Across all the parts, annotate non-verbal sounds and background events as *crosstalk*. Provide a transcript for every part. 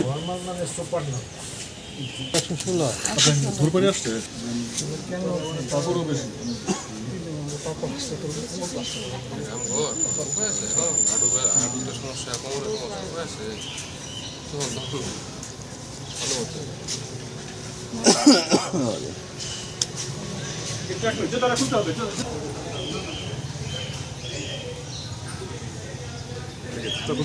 Normal মানে super না একশো ষোলো দূর করে আসছে তারপরেও বেশি। আমগো হয়েছে হ্যাঁ হাঁটু ব্যা- হাঁটুতে সমস্যা কোমরের সমস্যা হয়েছে তখন তখন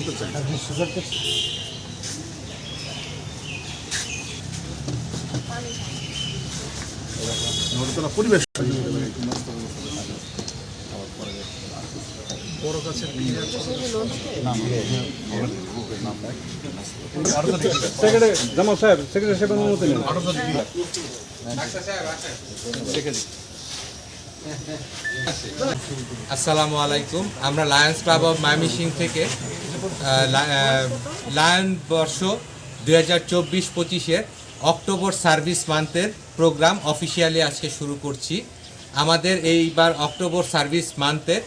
তো না পরিবেশ সেক্রেটারি জামাল সাহেব সেক্রেটারি সাহেব অনুমতি নেন। *laughs* আসসালামু আলাইকুম। আমরা লায়ন্স ক্লাব অফ মাইমিসিং থেকে লায়ন বর্ষ দুই হাজার চব্বিশ পঁচিশের অক্টোবর সার্ভিস মান্থের প্রোগ্রাম অফিসিয়ালি আজকে শুরু করছি। আমাদের এইবার অক্টোবর সার্ভিস মান্থের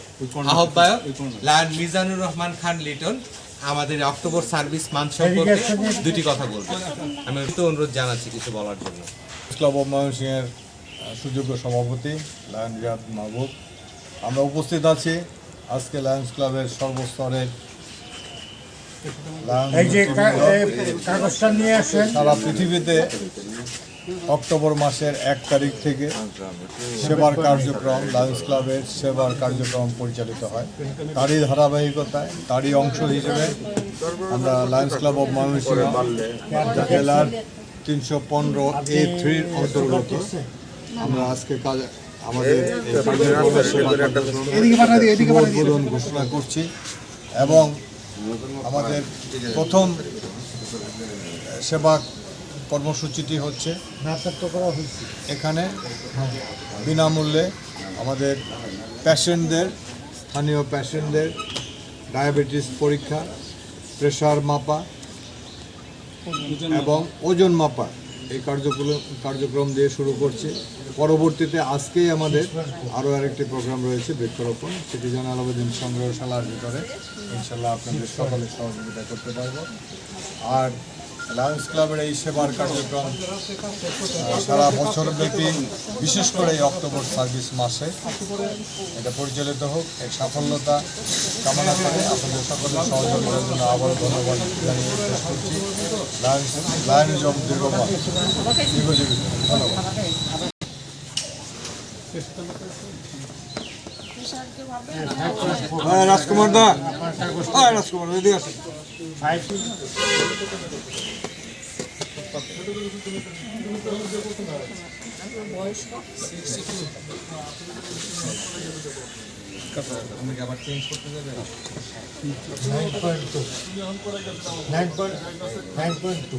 আহ্বায়ক লায়ন মিজানুর রহমান খান লিটন। আমাদের অক্টোবর সার্ভিস মান্থ সম্পর্কে দুটি কথা বলব। আমি তো অনুরোধ জানাচ্ছি কিছু বলার জন্য। ক্লাব অফ ময়মনসিংহের সুযোগ্য সভাপতি লায়ন রিয়াদ মাহবুব। আমরা উপস্থিত আছি আজকে লায়ন্স ক্লাবের সর্বস্তরের সারা পৃথিবীতে অক্টোবর মাসের এক তারিখ থেকে সেবার কার্যক্রম লায়ন্স ক্লাবের সেবার কার্যক্রম পরিচালিত হয়। তারই ধারাবাহিকতায় তারই অংশ হিসেবে আমরা লায়ন্স ক্লাব অফ ময়মনসিংহ জেলার তিনশো পনেরো এ থ্রির অন্তর্গত আমরা আজকে কাজ আমাদের উদ্বোধন ঘোষণা করছি এবং আমাদের প্রথম সেবা কর্মসূচিটি হচ্ছে এখানে বিনামূল্যে আমাদের প্যাশেন্টদের স্থানীয় প্যাশেন্টদের ডায়াবেটিস পরীক্ষা প্রেশার মাপা। এবং ওজন মাপা। এই কার্যক্রম কার্যক্রম দিয়ে শুরু করছি। পরবর্তীতে আজকেই আমাদের আরও আরেকটি প্রোগ্রাম রয়েছে, বৃক্ষরোপণ। সেটি যেন আলাউদ্দিন সংগ্রহশালার ভিতরে। ইনশাল্লাহ আপনাদের সকলে সহযোগিতা করতে পারব। আর লায়ন্স ক্লাবের এই সেবার কার্যক্রম সারা বছর ব্যাপী, বিশেষ করে এই অক্টোবর সার্ভিস মাসে। এটা পরিচালিত হোক, এর সাফল্যতা কামনা করে আপনাদের সকলের সহযোগিতার জন্য আবারও ধন্যবাদ জানিয়ে করছি। লায়ন্স অব দীর্ঘমান দীর্ঘজীবী। ধন্যবাদ। হ্যাঁ রাজকুমার হ্যাঁ আসেন nine point nine point two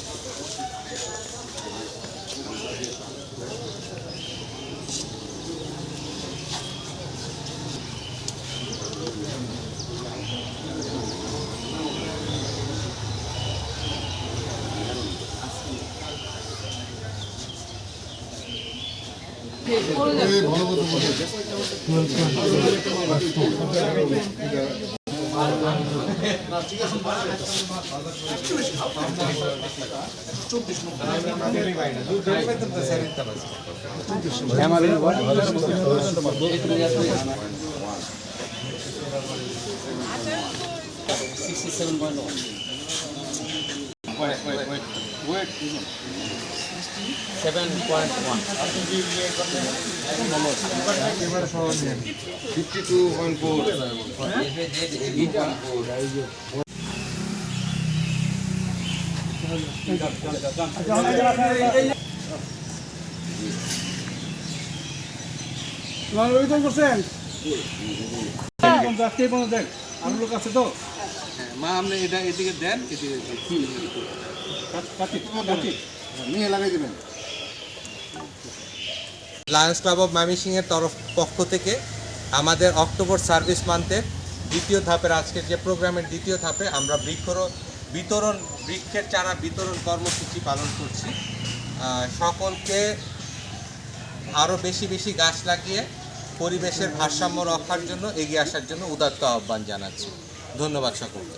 Sixty-seven point one. Wait, wait, wait. Wait, isn't it? Fifty two point four করছেন আরও লোক আছে তো হ্যাঁ, মা আপনি এটা এদিকে দেন এদিকে নিয়ে লাগাই দেবেন। লায়ন্স ক্লাব অফ ময়মনসিংহের তরফ পক্ষ থেকে আমাদের অক্টোবর সার্ভিস মান্থের দ্বিতীয় ধাপের আজকের যে প্রোগ্রামের দ্বিতীয় ধাপে আমরা বৃক্ষর বিতরণ বৃক্ষের চারা বিতরণ কর্মসূচি পালন করছি। সকলকে আরও বেশি বেশি গাছ লাগিয়ে পরিবেশের ভারসাম্য রক্ষার জন্য এগিয়ে আসার জন্য উদাত্ত আহ্বান জানাচ্ছি। ধন্যবাদ সকলকে।